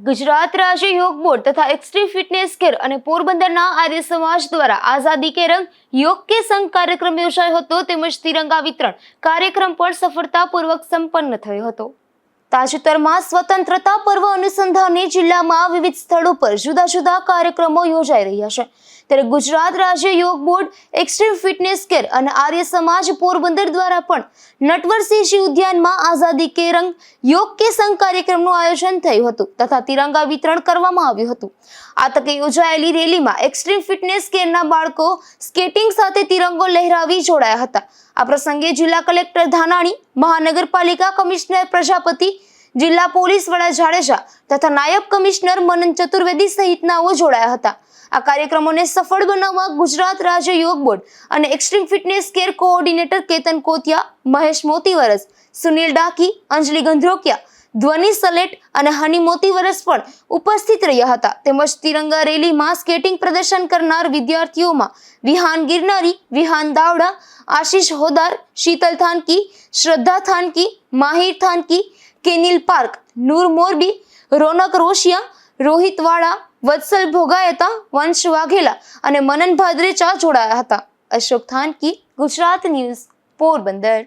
ગુજરાત રાજ્ય યોગ બોર્ડ તથા એક્સ્ટ્રીમ ફિટનેસ કેર અને પોરબંદરના આર્ય સમાજ દ્વારા આઝાદી કે રંગ યોગ કે સંઘ કાર્યક્રમ યોજાયો હતો, તેમજ તિરંગા વિતરણ કાર્યક્રમ પણ સફળતાપૂર્વક સંપન્ન થયો હતો. તાજેતરમાં સ્વતંત્રતા પર્વ અનુસંધાને જિલ્લામાં વિવિધ સ્થળો પર જુદા જુદા કાર્યક્રમો યોજાઈ રહ્યા છે. ત્યારે ગુજરાત રાજ્ય યોગ બોર્ડ, એક્સ્ટ્રીમ ફિટનેસ કેર અને આર્ય સમાજ પોરબંદર દ્વારા પણ નટવરસિંહજી ઉદ્યાનમાં આઝાદી કે રંગ, યોગ કે સંઘ કાર્યક્રમનું આયોજન થયું હતું તથા તિરંગા વિતરણ કરવામાં આવ્યું હતું. આ તકે યોજાયેલી રેલીમાં એક્સ્ટ્રીમ ફિટનેસ કેરના બાળકો સ્કેટિંગ સાથે તિરંગો લહેરાવી જોડાયા હતા. આ પ્રસંગે જિલ્લા કલેક્ટર ધાનાણી, મહાનગરપાલિકા કમિશનર પ્રજાપતિ જિલ્લા પોલીસ વડા જાડેજા તથા નાયબ કમિશનર મનન ચતુર્વેદી સહિતનાઓ જોડાયા હતા. આ કાર્યક્રમોને સફળ બનાવવા ગુજરાત રાજ્ય યોગ બોર્ડ અને extreme fitness care coordinator Ketan Kotiya, Mahesh Motivaras, Sunil Daki, Anjali Gandhrokiya, Dhwani Salet અને હની મોતીવરસ પણ ઉપસ્થિત રહ્યા હતા. તેમજ તિરંગા રેલીમાં સ્કેટિંગ પ્રદર્શન કરનાર વિદ્યાર્થીઓમાં વિહાન ગિરનારી, વિહાન દાવડા, આશીષ હોદાર, શીતલ થાનકી, શ્રદ્ધા થાનકી, માહિર થાનકી કેનિલ પાર્ક, નૂર મોરબી, રોનક રોશિયા રોહિતવાળા વત્સલ ભોગાયતા, વંશ વાઘેલા અને મનન ભાદરેચા જોડાયા હતા. અશોક થાનકી, ગુજરાત ન્યૂઝ, પોરબંદર.